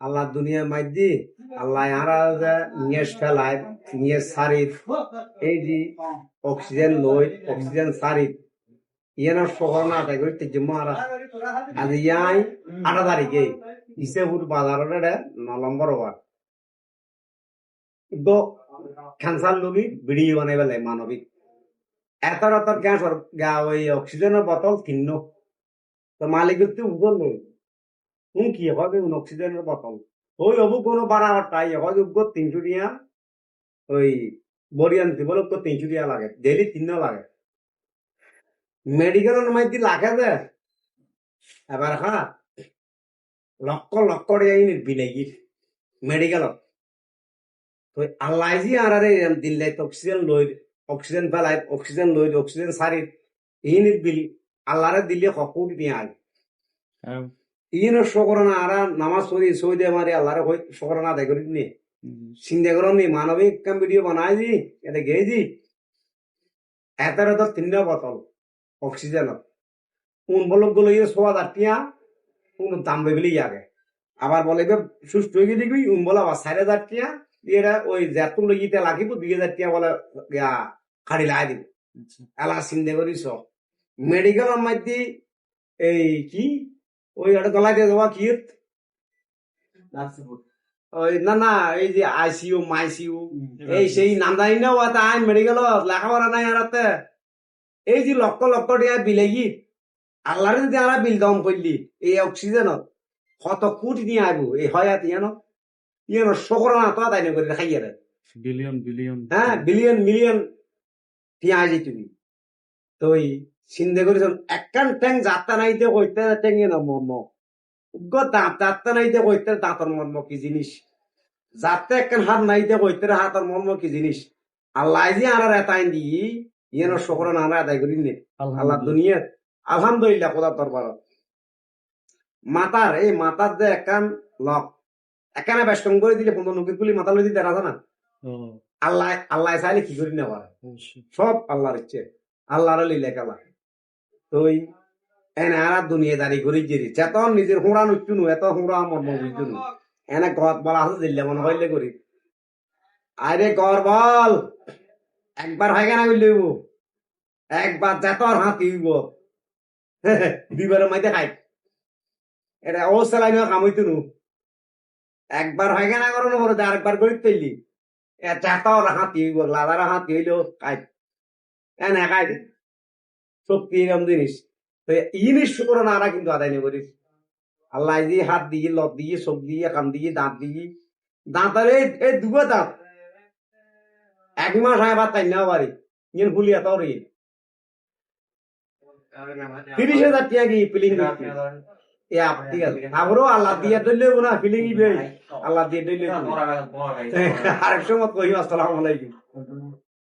আল্লাহ দুনিয়া মাইদি আল্লাহ যে নিয়ে ফেলায়, নিয়ে সারিত এই যে অক্সিজেন লই অক্সিজেন সারিত পেলে মানবিক। এত এত ক্যান্সার ওই অক্সিজেনের বোতল কিন্ন তো মালিক উগল নেই। হুম কি হবে অক্সিজেনের বোতল ওই অবু কোনো বাড়াবার টাই হয় উগ্র তিনশো টিয়া ওই বরিয়ান দিব লোক তিনশো লাগে ডেলি তিন লাগে। মেডিকেলের মধ্যে লাগে দে এবার হ্যাঁ লক্ষ লক্ষ টিয়া বিলেগি মেডিকেলত তো। আল্লাহ জি আর আরে দিল্লে অক্সিজেন লই অক্সিজেন পেলাই অক্সিজেন লই অক্সিজেন সারি ইনি বিল আল্লাহরে হকুর দিয়ে আয় ইনো শকরনা আরা নামাজ পড়ি সৌদি মারি আল্লাহরে হই শকরনা আদায় করি নি করো নি মানবিক কাম ভিডিও বানাই দি এটা গেই দি এতারে তো তিনটা বোতল অক্সিজেন কোন বলকগুলো ইয়ে সোয়া দাঁটিয়া কোন দাম বেবলি আগে আবার বলে সুস্থ হয়ে গিয়ে দেখবি উন বলা আবার সাড়ে দাঁটিয়া এরা ওই জ্যাতুন লগিতে লাগিব দুই হাজার টিয়া বলে খাড়ি লাই দিব এলা চিন্তা করিস মেডিকেলের মধ্যে এই কি ওই একটা গলায় দিয়ে দেওয়া কি? ওই না না এই যে আইসিউ মাইসিউ এই সেই নাম জানি না ওটা আইন মেডিকেল লেখাপড়া নাই আর। এই যে লক্ষ লক্ষ টাকা বিলেগি আল্লাহরে যদি আমরা বিল দম করলি এই অক্সিজেনত। কত কোটি নিয়ে আইব এই হয় ইয়ান ইয়ান শকর না তো তাই করে খাইয়ে রে বিলিয়ন বিলিয়ন হ্যাঁ বিলিয়ন মিলিয়ন টিয়া আইজি তুমি। তো চিন্তা করেছ একখান ট্যাং যাত্রা নাইতে কইতে ট্যাঙ্গে না মর্ম। উগ্র দাঁত যাত্রা নাইতে কইতে দাঁতর মর্ম কি জিনিস? যাত্রা একখান হাত নাইতে কইতে হাতর মর্ম কি জিনিস? আল্লাহ যে আর এতাইন দি ইয়েন শকর না আমরা আদায় করি নে। আল্লাহ দুনিয়াত আলহামদুলিল্লাহ খোদা দরবার মাতার এই মাতার যে একখান লক এখানে বেশ কম করে দিলে পনেরো নকির গুলি মাথা লই দিতে রাজা না? আল্লাহ আল্লাহ চাইলে কি করি নেওয়ার সব আল্লাহর ইচ্ছে। আল্লাহর লীলা খেলা তো এনে আর দুনিয়া দাঁড়ি করি যে চেতন নিজের হুঁড়া নুচুনু এত হুঁড়া মর্ম এনে গত বলা আছে দিল্লে মনে হইলে করি আরে গর বল একবার হয় কেনা করলে একবার যেতর হাতি হইব? দুইবারের মাইতে খাই। এটা ও সেলাই নিয়ে একবার হয় কেনা করো না আরেকবার করি তৈলি। এ চেতর হাতি হইব? হইলেও খাই। এনে খাই সত্যি এরকম জিনিস তো এই জিনিস শুক্র নারা কিন্তু আদায় আল্লাহ দিয়ে হাত দিয়ে লত দিয়ে চোখ দিয়ে কান দিয়ে দাঁত দিয়ে এই দুগো দাঁত। এক মাস হয় আবার তাই না পারি ইয়ে ভুলি এত রে। তিরিশ হাজার টিয়া কি ফিলিং ঠিক আছে। আবারও আল্লাহ দিয়ে দইলে না ফিলিং আল্লাহ দিয়ে দইলে আরেক সময় কহি আসসালামু আলাইকুম।